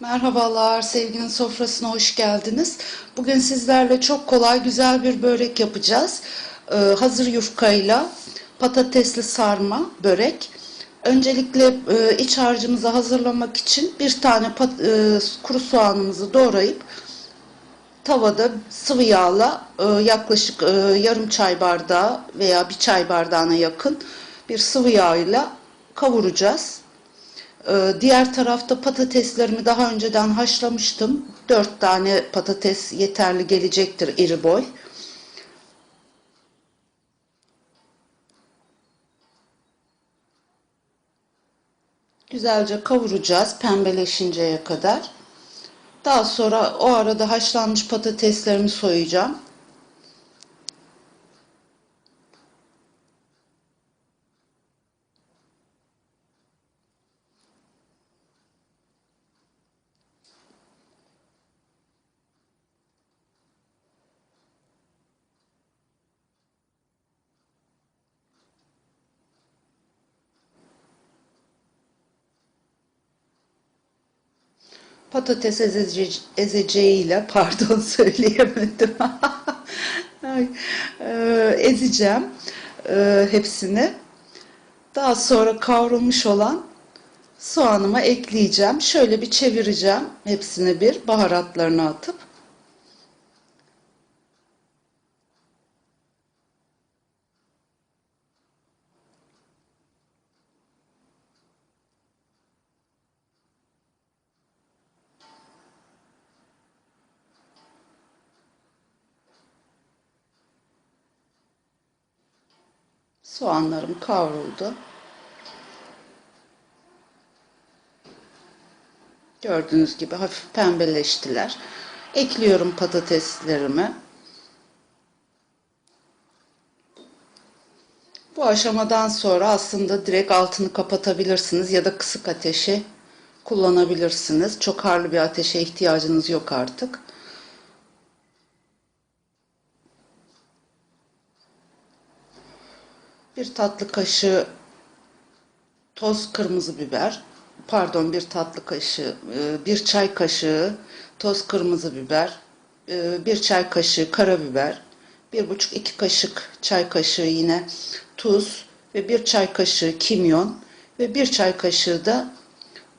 Merhabalar, sevginin sofrasına hoş geldiniz. Bugün sizlerle çok kolay, güzel bir börek yapacağız. Ee, hazır yufkayla patatesli sarma börek. Öncelikle e, iç harcımızı hazırlamak için bir tane pat- e, kuru soğanımızı doğrayıp tavada sıvı yağla e, yaklaşık e, yarım çay bardağı veya bir çay bardağına yakın bir sıvı yağ ile kavuracağız. Ee, Diğer tarafta patateslerimi daha önceden haşlamıştım. 4 tane patates yeterli gelecektir iri boy. Güzelce kavuracağız pembeleşinceye kadar. Daha sonra o arada haşlanmış patateslerimi soyacağım. Patates ezece, ezeceğiyle pardon söyleyemedim. E, ezeceğim e, hepsini. Daha sonra kavrulmuş olan soğanıma ekleyeceğim. Şöyle bir çevireceğim hepsini bir baharatlarını atıp. Soğanlarım kavruldu. Gördüğünüz gibi hafif pembeleştiler. Ekliyorum patateslerimi. Bu aşamadan sonra aslında direkt altını kapatabilirsiniz ya da kısık ateşi kullanabilirsiniz. Çok harlı bir ateşe ihtiyacınız yok artık. Bir tatlı kaşığı toz kırmızı biber, pardon bir tatlı kaşığı, e, bir çay kaşığı toz kırmızı biber, e, bir çay kaşığı karabiber, bir buçuk iki kaşık çay kaşığı yine tuz ve bir çay kaşığı kimyon ve bir çay kaşığı da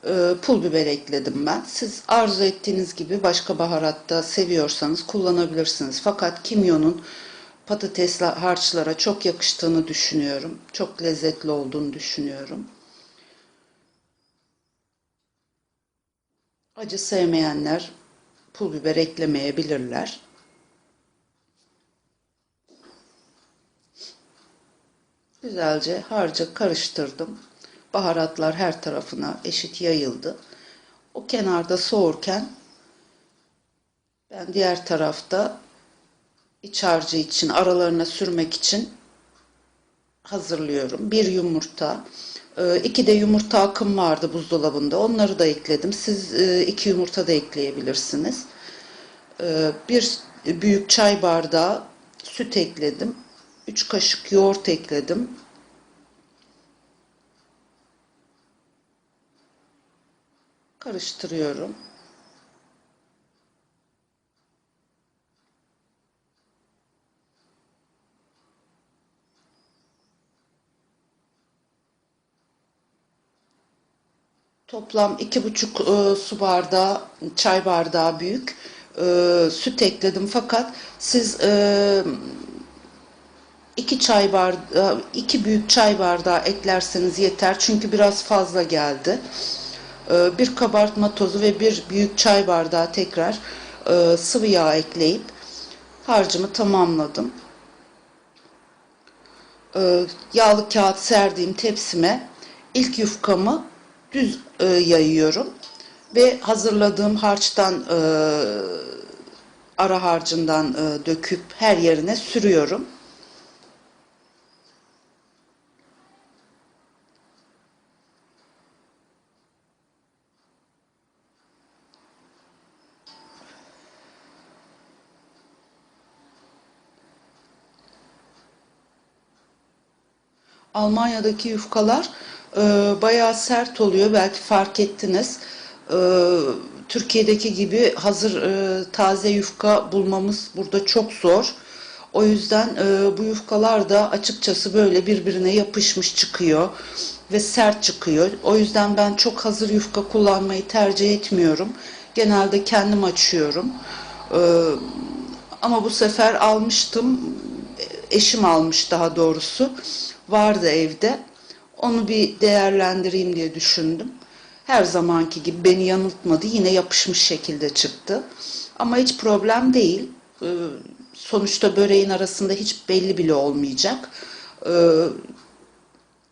e, pul biber ekledim ben. Siz arzu ettiğiniz gibi başka baharatta seviyorsanız kullanabilirsiniz. Fakat kimyonun patatesli harçlara çok yakıştığını düşünüyorum. Çok lezzetli olduğunu düşünüyorum. Acı sevmeyenler pul biber eklemeyebilirler. Güzelce harca karıştırdım. Baharatlar her tarafına eşit yayıldı. O kenarda soğurken ben diğer tarafta iç harcı için aralarına sürmek için hazırlıyorum. Bir yumurta, e, iki de yumurta akım vardı buzdolabında. Onları da ekledim. Siz e, iki yumurta da ekleyebilirsiniz. E, bir büyük çay bardağı süt ekledim. Üç kaşık yoğurt ekledim. Karıştırıyorum. Toplam iki buçuk e, su bardağı, çay bardağı büyük e, süt ekledim. Fakat siz e, iki çay bardağı, iki büyük çay bardağı eklerseniz yeter. Çünkü biraz fazla geldi. E, bir kabartma tozu ve bir büyük çay bardağı tekrar e, sıvı yağ ekleyip harcımı tamamladım. E, yağlı kağıt serdiğim tepsime ilk yufkamı düz e, yayıyorum ve hazırladığım harçtan e, ara harcından e, döküp her yerine sürüyorum. Almanya'daki yufkalar e, bayağı sert oluyor. Belki fark ettiniz. e, Türkiye'deki gibi hazır e, taze yufka bulmamız burada çok zor. O yüzden e, bu yufkalar da açıkçası böyle birbirine yapışmış çıkıyor ve sert çıkıyor. O yüzden ben çok hazır yufka kullanmayı tercih etmiyorum. Genelde kendim açıyorum. E, ama bu sefer almıştım. Eşim almış daha doğrusu. Vardı evde. Onu bir değerlendireyim diye düşündüm. Her zamanki gibi beni yanıltmadı. Yine yapışmış şekilde çıktı. Ama hiç problem değil. Ee, sonuçta böreğin arasında hiç belli bile olmayacak. Ee,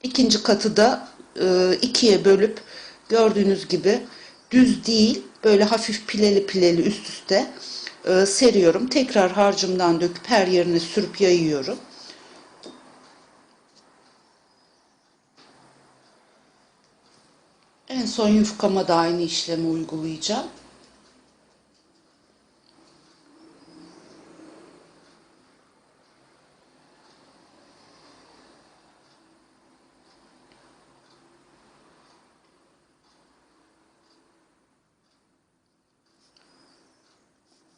ikinci katı da e, ikiye bölüp gördüğünüz gibi düz değil böyle hafif pileli pileli üst üste e, seriyorum. Tekrar harcımdan döküp her yerine sürüp yayıyorum. Son yufkama da aynı işlemi uygulayacağım.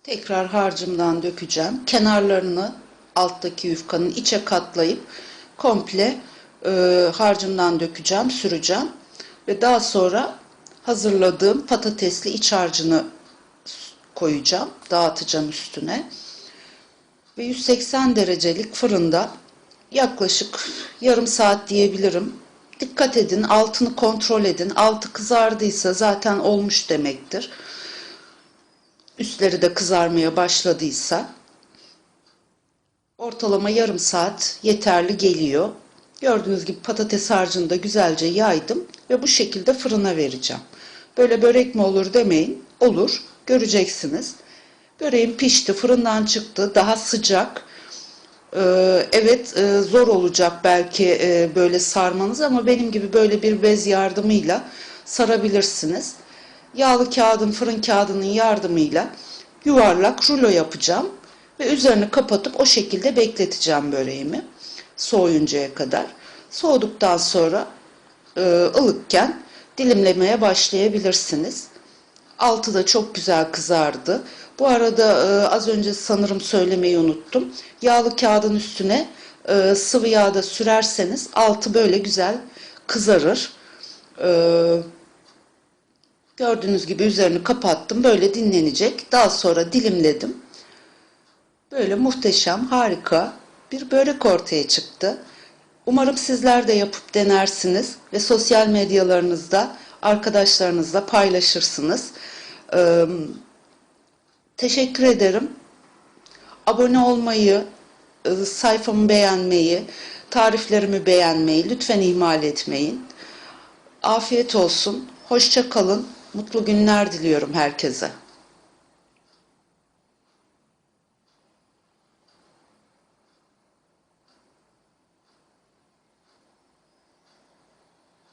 Tekrar harcımdan dökeceğim. Kenarlarını alttaki yufkanın içe katlayıp komple e, harcımdan dökeceğim, süreceğim. Ve daha sonra hazırladığım patatesli iç harcını koyacağım, dağıtacağım üstüne. Ve 180 derecelik fırında yaklaşık yarım saat diyebilirim. Dikkat edin, altını kontrol edin. Altı kızardıysa zaten olmuş demektir üstleri de kızarmaya başladıysa ortalama yarım saat yeterli geliyor. Gördüğünüz gibi patates harcını da güzelce yaydım ve bu şekilde fırına vereceğim. Böyle börek mi olur demeyin. Olur. Göreceksiniz. Böreğim pişti, fırından çıktı. Daha sıcak. Ee, evet e, zor olacak belki e, böyle sarmanız ama benim gibi böyle bir bez yardımıyla sarabilirsiniz yağlı kağıdın, fırın kağıdının yardımıyla yuvarlak rulo yapacağım ve üzerini kapatıp o şekilde bekleteceğim böreğimi soğuyuncaya kadar. Soğuduktan sonra ılıkken dilimlemeye başlayabilirsiniz. Altı da çok güzel kızardı. Bu arada e, az önce sanırım söylemeyi unuttum. Yağlı kağıdın üstüne e, sıvı yağda sürerseniz altı böyle güzel kızarır. E, Gördüğünüz gibi üzerini kapattım. Böyle dinlenecek. Daha sonra dilimledim. Böyle muhteşem, harika bir börek ortaya çıktı. Umarım sizler de yapıp denersiniz ve sosyal medyalarınızda arkadaşlarınızla paylaşırsınız. Ee, teşekkür ederim. Abone olmayı, sayfamı beğenmeyi, tariflerimi beğenmeyi lütfen ihmal etmeyin. Afiyet olsun. Hoşça kalın. Mutlu günler diliyorum herkese.